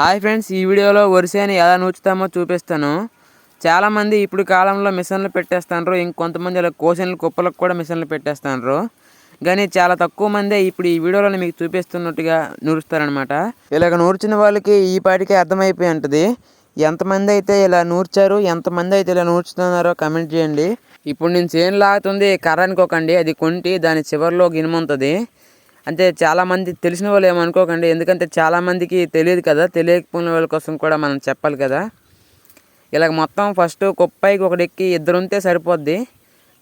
Hi friends ఈ వీడియోలో వరిసేని ఎలా నూచుతామో చూపిస్తాను. చాలామంది ఇప్పుడు కాలంలో మిషన్లు పెట్టేస్తాను ఇంకొంతమంది ఇలా కోసన్లు కుప్పలకు కూడా మిషన్లు పెట్టేస్తాండ్రు. కానీ చాలా తక్కువ మందే ఇప్పుడు ఈ వీడియోలో మీకు చూపిస్తున్నట్టుగా నూరుస్తారనమాట ఇలాగ నూర్చిన వాళ్ళకి ఈ పాటికి అర్థమైపోయి ఉంటుంది. ఎంతమంది అయితే ఇలా నూర్చారు ఎంతమంది అయితే ఇలా నూర్చుతున్నారో కమెంట్ చేయండి. ఇప్పుడు నేను చేను లాగుతుంది కర్ర అనుకోకండి. అది కొంటి దాని చివరిలో గినుముంటుంది అంటే చాలామంది తెలిసిన వాళ్ళు ఏమనుకోకండి ఎందుకంటే చాలామందికి తెలియదు కదా. తెలియకపోయిన వాళ్ళ కోసం కూడా మనం చెప్పాలి కదా. ఇలాగ మొత్తం ఫస్ట్ కుప్పైకి ఒకటి ఎక్కి ఇద్దరు ఉంటే సరిపోద్ది.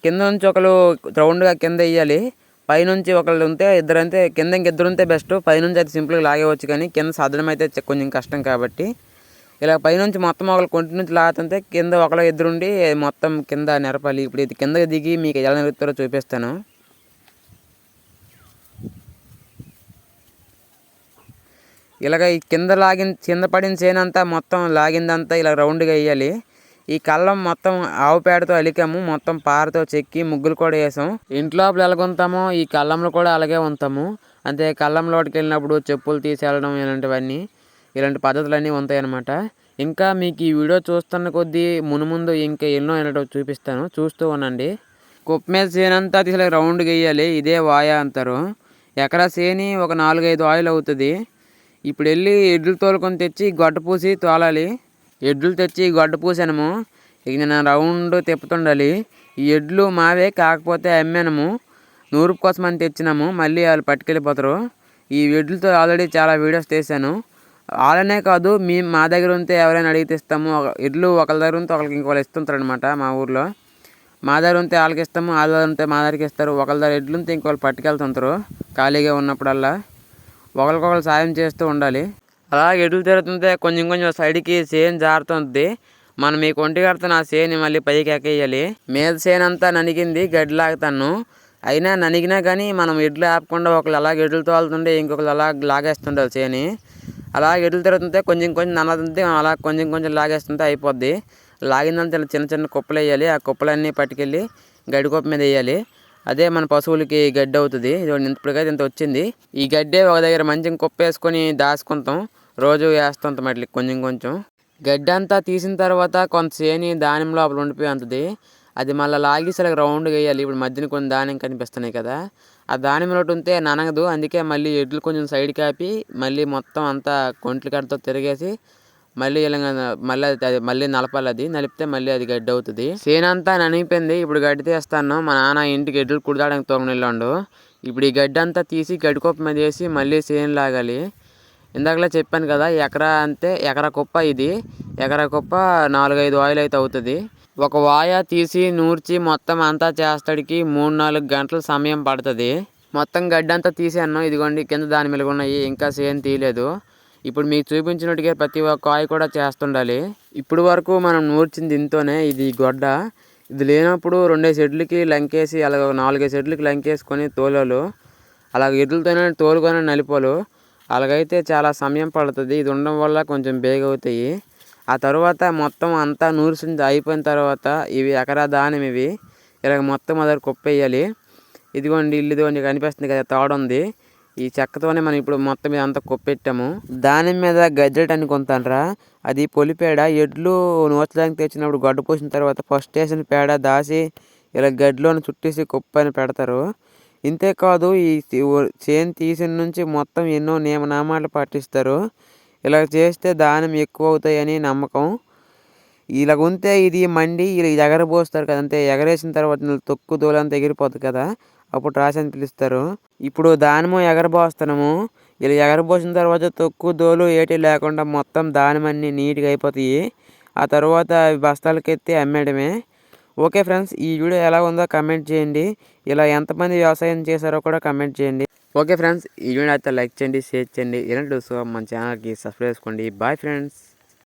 కింద నుంచి ఒకరు రౌండ్గా కింద వేయాలి పైనుంచి ఒకళ్ళు ఉంటే ఇద్దరు అంతే కింద ఇద్దరు ఉంటే బెస్ట్. పైనుంచి అయితే సింపుల్గా లాగేవచ్చు కానీ కింద సాధనం అయితే కొంచెం కష్టం కాబట్టి. ఇలా పైనుంచి మొత్తం ఒకళ్ళు కొంటి నుంచి లాగుతుంటే కింద ఒకళ్ళు ఇద్దరుండి మొత్తం కింద నెరపాలి. ఇప్పుడు ఇది కిందకి దిగి మీకు ఎలా నెరుగుతారో చూపిస్తాను. ఇలాగ ఈ కింద లాగిన కింద పడిన చేనంతా మొత్తం లాగిందంతా ఇలా రౌండ్గా వేయాలి. ఈ కళ్ళం మొత్తం ఆవు పేడతో అలికాము మొత్తం పారతో చెక్కి ముగ్గులు కూడా వేసాం. ఇంట్లో ఎలాగుంటామో ఈ కళ్ళంలో కూడా అలాగే ఉంటాము అంతే కళ్ళంలోకి వెళ్ళినప్పుడు చెప్పులు తీసేయడం ఇలాంటివన్నీ ఇలాంటి పద్ధతులన్నీ ఉంటాయన్నమాట. ఇంకా మీకు ఈ వీడియో చూస్తున్న కొద్దీ మునుముందు ఇంకా ఎన్నో ఏంటో చూపిస్తాను. చూస్తూ ఉండండి. కుప్ప మీద చేనంతా తీసి రౌండ్గా వేయాలి. ఇదే వాయా అంటారు. ఎకరా సేని ఒక నాలుగైదు ఆయిల్ అవుతుంది. ఇప్పుడు వెళ్ళి ఎడ్లు తోలుకొని తెచ్చి గొడ్డ పూసి తోలాలి. ఎడ్లు తెచ్చి గొడ్డ పూసానము. ఇక నేను రౌండ్ తిప్పుతుండాలి. ఈ ఎడ్లు మావే కాకపోతే అమ్మానము. నూరుపు కోసం అని తెచ్చినాము. మళ్ళీ వాళ్ళు పట్టుకెళ్ళిపోతారు. ఈ ఎడ్లతో ఆల్రెడీ చాలా వీడియోస్ తీసాను వాళ్ళనే కాదు మీ మా దగ్గర ఉంటే ఎవరైనా అడిగితే ఇస్తాము ఎడ్లు ఒకరి దగ్గర ఉంటే ఒకరికి ఇంకోళ్ళు ఇస్తుంటారు అనమాట మా ఊర్లో. మా దగ్గర ఉంటే వాళ్ళకి ఇస్తాము వాళ్ళ దగ్గర ఉంటే మా దగ్గరికి ఇస్తారు. ఒకరి దగ్గర ఎడ్లు ఉంటే ఇంకోళ్ళు పట్టుకెళ్తుంటారు ఖాళీగా ఉన్నప్పుడల్లా. ఒకరికొకరు సాయం చేస్తూ ఉండాలి. అలా ఎటు తిరుగుతుంటే కొంచెం కొంచెం సైడ్కి సేన్ జారుతుంది. మనం మీ కొంటి కడుతున్న ఆ సేని మళ్ళీ పైకి ఎక్కేయాలి. మీద సేన్ అంతా ననిగింది గడ్డి లాగుతాను అయినా ననిగినా కానీ మనం ఎడ్లు ఆపకుండా ఒకళ్ళు అలా ఎడ్లు తోలుతుంటే ఇంకొకరు అలా లాగేస్తుంటారు సేని. అలా ఎడ్లు తిరుగుతుంటే కొంచెం కొంచెం నల్లతుంటే అలా కొంచెం కొంచెం లాగేస్తుంటే అయిపోద్ది. లాగిందంతా చిన్న చిన్న కుప్పలు వేయాలి. ఆ కుప్పలన్నీ పట్టుకెళ్ళి గడ్డి కుప్ప మీద వేయాలి. అదే మన పశువులకి గడ్డి అవుతుంది. ఇది ఇప్పటికైతే ఇంత వచ్చింది. ఈ గడ్డే ఒక దగ్గర మంచిగా కుప్పేసుకొని దాచుకుంటాం. రోజు వేస్తుంటాం మళ్ళీ కొంచెం కొంచెం. గడ్డి అంతా తీసిన తర్వాత కొంత సేని దానిం లోపల ఉండిపోయి ఉంటుంది. అది మళ్ళీ లాగి సరే రౌండ్గా వేయాలి. ఇప్పుడు మధ్యన కొన్ని ధాన్యం కనిపిస్తున్నాయి కదా. ఆ ధాన్యం ఒకటి ఉంటే ననగదు. అందుకే మళ్ళీ ఎడ్లు కొంచెం సైడ్ కాపి మళ్ళీ మొత్తం అంతా కొంట్లు కడతో తిరిగేసి మళ్ళీ ఇలా మళ్ళీ అది మళ్ళీ నలపాలి అది నలిపితే మళ్ళీ అది గడ్డి అవుతుంది. అంతా ననిగిపోయింది ఇప్పుడు గడ్డి తీస్తాను. మా నాన్న ఇంటికి ఎడ్లు కుడతాడానికి తోగనిల్లాడు ఇప్పుడు ఈ గడ్డి అంతా తీసి గడ్డి కుప్ప మీద వేసి మళ్ళీ సేను లాగాలి. ఇందాకలా చెప్పాను కదా ఎకరా అంతే ఎకరా కుప్ప ఇది. ఎకరా కుప్ప నాలుగైదు ఆయిల్ అయితే అవుతుంది. ఒక వాయ తీసి నూర్చి మొత్తం అంతా చేస్తాడికి మూడు నాలుగు గంటల సమయం పడుతుంది. మొత్తం గడ్డి అంతా తీసాను ఇదిగోండి కింద దాని మీద ఉన్నాయి. ఇంకా సేను తీయలేదు. ఇప్పుడు మీకు చూపించినట్టుగా ప్రతి ఒక్క కాయ కూడా చేస్తుండాలి. ఇప్పుడు వరకు మనం నూర్చింది దీంతోనే ఇది గొడ్డ. ఇది లేనప్పుడు రెండే షెడ్లకి లంకేసి అలాగ నాలుగైదు సెడ్లకి లంకేసుకొని తోలలు. అలాగ ఎడ్లతోనే తోలుకొని నలిపోలు. అలాగైతే చాలా సమయం పడుతుంది. ఇది ఉండడం వల్ల కొంచెం బేగ అవుతాయి ఆ తర్వాత మొత్తం అంతా నూర్చింది అయిపోయిన తర్వాత ఇవి ఎకరా దానం ఇవి. ఇలాగ మొత్తం అదే కుప్పేయాలి. ఇదిగోండి ఇల్లు ఇదిగోండి కనిపిస్తుంది కదా తాడుంది. ఈ చెక్కతోనే మనం ఇప్పుడు మొత్తం మీద అంతా కొప్పెట్టాము. దాని మీద గజ్జెట్ అనుకుంటానరా అది పొలిపేడ ఎడ్లు నోచడానికి తెచ్చినప్పుడు గడ్డు పోసిన తర్వాత ఫస్ట్ వేసిన పేడ దాసి ఇలా గడ్డిలోని చుట్టేసి కుప్పని పెడతారు. ఇంతేకాదు ఈ చేను తీసిన నుంచి మొత్తం ఎన్నో నియమనామాలు పాటిస్తారు. ఇలా చేస్తే దానం ఎక్కువ అవుతాయని నమ్మకం. ఇలా ఉంటే ఇది మండి ఇలా ఎగరబోస్తారు కదంతే ఎగరేసిన తర్వాత తొక్కు దూలంతా ఎగిరిపోతుంది కదా. అప్పుడు రాసి అని పిలుస్తారు. ఇప్పుడు దానము ఎగరబోస్తున్నాము ఇలా ఎగరబోసిన తర్వాత తొక్కు దోలు ఏటి లేకుండా మొత్తం దానిమన్నీ నీట్గా అయిపోతాయి. ఆ తర్వాత బస్తాలకి ఎత్తి అమ్మేయడమే. ఓకే ఫ్రెండ్స్ ఈ వీడియో ఎలా ఉందో కమెంట్ చేయండి. ఇలా ఎంతమంది వ్యవసాయం చేశారో కూడా కమెంట్ చేయండి. ఓకే ఫ్రెండ్స్ ఈ వీడియో అయితే లైక్ చేయండి షేర్ చేయండి. ఇలాంటి సో మన ఛానల్కి సబ్స్క్రైబ్ చేసుకోండి. Bye friends.